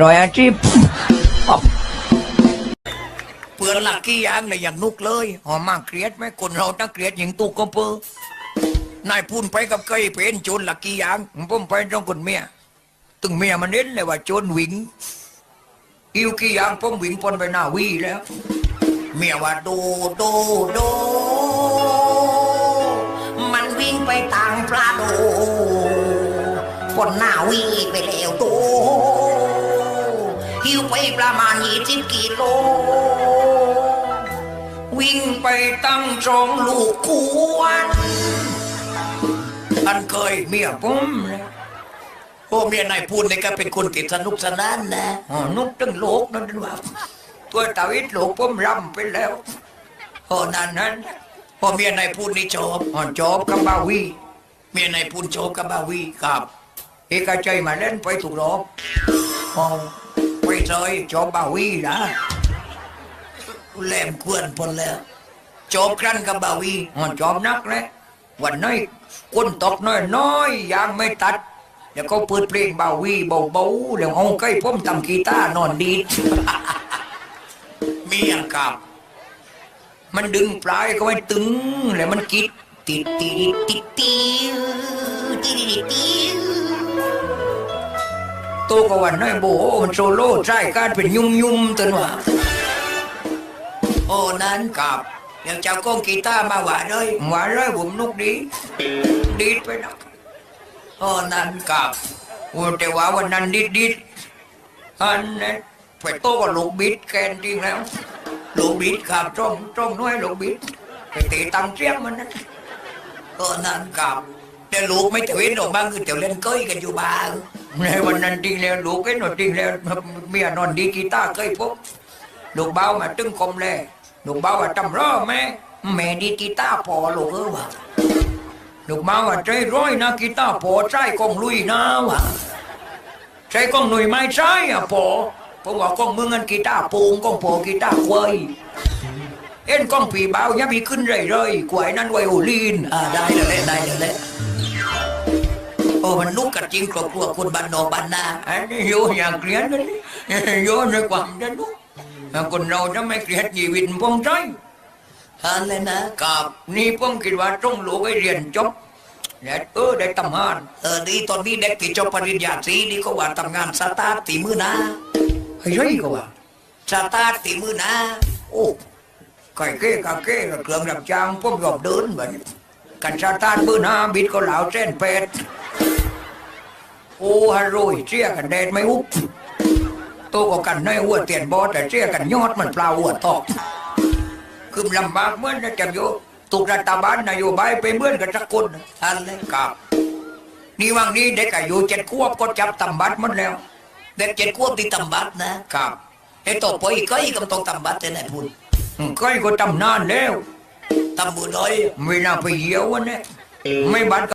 รอยอาชีพเพื่อนลักกี้ยางในอย่างนุกเลยหอมมากเกลียดไหมคนเราถ้าเกลียดหญิงตุกก็เปื้อนายพูนไปกับเคยเพนโจนลักกี้ยางผมไปต้องคนเมียตึงเมียมันเน้นเลยว่าโจนวิ่งอิวกี่อย่างผมวิ่งปนไปหน้าวีแล้ว เมียว่าดูดูดูมันวิ่งไปทางพระโดคนหน้าวิ่งไปแล้วดู หิวไปประมาณยี่สิบกิโล วิ่งไปตั้งสองลูกขวดอันเคยเมียผมนะโอ้เมียนายพูนนี่ก็เป็นคนติดสนุกสนานนะนุกตั้งโลกนั่นว่าตัวตาวิทโลกผมรำไปแล้วโอ้นั่นนั้นพอเมียนายพูนนี่ชอบอ๋อจบกับบาวี เมียนายพูนชอบกับบาวีครับ เอกใจมาเล่นไปถูกรอบอ๋อ ไปเจยจอบบาวีนะแหลมควรพนแล้วจบครั้นกับบาวีอ๋อจอบนักเลยวันนี้คนตกน้อยน้อยยังไม่ตัดเดี๋ยวก็เปิดเพลงบาวีเบาๆแล้วเอาใกล้ผมทำกีตาร์นอนดีดมีอย่างกับ มันดึงปลายก็ไม่ตึงแล้วมันกิดติดติดติดติวติวติว โตกวันน้อยโบมันโซโล่ใช่การเป็นยุ่มยุ่มตันว่าโอ้นั้นกับเดี๋ยวเจ้าก้องกีตาร์มาว่าเลยว่าเลยผมนุกดี ดีดไปนะโอ้นั้นกับโอ้แต่ว่าวันนั้นดิดดิดอันนั้นไปโตก็ลูกบิดแกนจริงแล้วลูกบิดกับจ้องจ้องน้อยลูกบิดไปตะตังเจียงมันนะโอ้นั้นกับแต่ลูกไม่เตะเว้นออกบ้างคือเตะเล่นก้อยกันอยู่บ้าง ในวันนั้นจริงแล้วลูกไอ้หนอจริงแล้วเมียนอนดีกีตาร์เคยพบลูกเบามาตึงคมเลยลูกเบาว่าจำรอแม่แม่ดีกีตาร์พอลูกเออว่ะลูกเบาว่าใจร้อยนะกีตาร์พอใจกองลุยนะว่ะใจกองหนุ่ยไม่ใช่อะพอผมว่ากองมึงอันกีตาร์ปูงกองพอกีตาร์ควายเอ็นกองผีเบาอย่ามีขึ้นเลยเลยกวยนั้นไวโอลินอ่าได้เลยได้เลย แหละโอมันนุกกันจริงครอบครัวคนบ้านนอกบ้านนาอันนี้โยอย่างเกลียดกันโยในความจะนุกคนเราจะไม่เกลียดชีวิตพงใจฮันเลยนะกับนี่ผมคิดว่าต้องลูกให้เรียนจบและเออได้ทำงานเออดีตอนนี้เด็กที่จบปริญญาตรีนี่ก็ว่าทำงานสตาร์ตีมือนะเฮ้ยก็ว่าสตาร์ตีมือนะโอ้ไก่เก้กาเก้กับเครื่องดับจางผมยอมเดินเหมือนกันชาตานปืนหาบิดก็เหลาเส้นเป็ด โอ้ฮารุยเชี่ยกันแดดไม่อุบโตวก็กันในหัวเตียนบอแต่เชี่ยกันยอดมันเปล่าหัวตอกคือลำบากเหมื่อนนะจำโยตุกรัฐบาลนโยบายไปเหมื่อนกันสักคนฮันเลยครับนี่วังนี้เด็กอายุเจ็ดขวบก็จับตำบัตรหมดแล้ว เด็กเจ็ดขวบที่ตำบัดนะครับไอ้ต่อไปก็อีกก็ต้องตำบัดแต่ไหนพูดอืมก้อยก็ตำนานแล้วตำมือน้อยไม่น่าไปเยี่ยววันนี้ไม่บัตร